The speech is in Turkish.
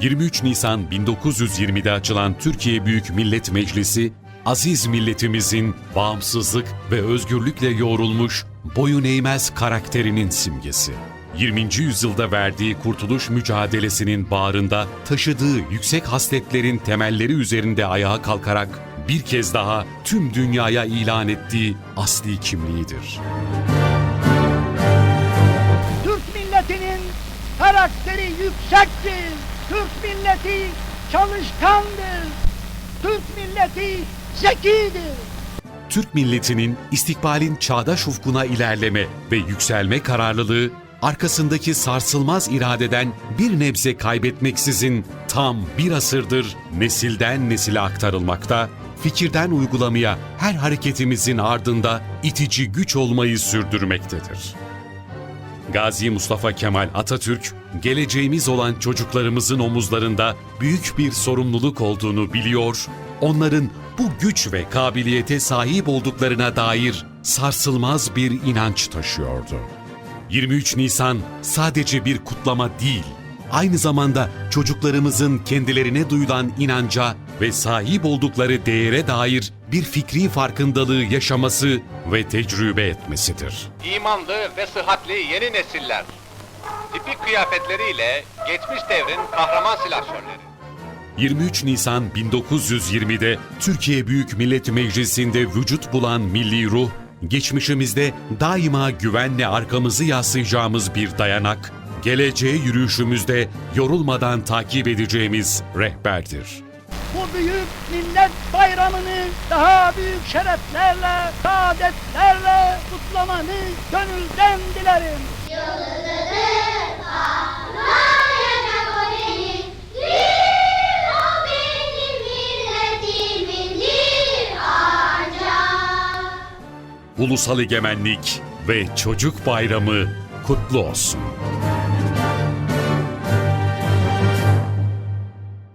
23 Nisan 1920'de açılan Türkiye Büyük Millet Meclisi, aziz milletimizin bağımsızlık ve özgürlükle yoğrulmuş, boyun eğmez karakterinin simgesi. 20. yüzyılda verdiği kurtuluş mücadelesinin bağrında taşıdığı yüksek hasletlerin temelleri üzerinde ayağa kalkarak bir kez daha tüm dünyaya ilan ettiği asli kimliğidir. Türk milletinin karakteri yüksektir. Türk milleti çalışkandır. Türk milleti zekidir. Türk milletinin istikbalin çağdaş ufkuna ilerleme ve yükselme kararlılığı, arkasındaki sarsılmaz iradeden bir nebze kaybetmeksizin tam bir asırdır nesilden nesile aktarılmakta, fikirden uygulamaya her hareketimizin ardında itici güç olmayı sürdürmektedir. Gazi Mustafa Kemal Atatürk, geleceğimiz olan çocuklarımızın omuzlarında büyük bir sorumluluk olduğunu biliyor, onların bu güç ve kabiliyete sahip olduklarına dair sarsılmaz bir inanç taşıyordu. 23 Nisan sadece bir kutlama değil, aynı zamanda çocuklarımızın kendilerine duyulan inanca ve sahip oldukları değere dair bir fikri farkındalığı yaşaması ve tecrübe etmesidir. imanlı ve sıhhatli yeni nesiller. Tipik kıyafetleriyle geçmiş devrin kahraman silahşörleri. 23 Nisan 1920'de Türkiye Büyük Millet Meclisi'nde vücut bulan milli ruh, geçmişimizde daima güvenle arkamızı yaslayacağımız bir dayanak, geleceğe yürüyüşümüzde yorulmadan takip edeceğimiz rehberdir. Bu büyük millet bayramını daha büyük şereflerle, saadetlerle kutlamanı gönülden dilerim. O o benim. Ulusal Egemenlik ve Çocuk Bayramı kutlu olsun.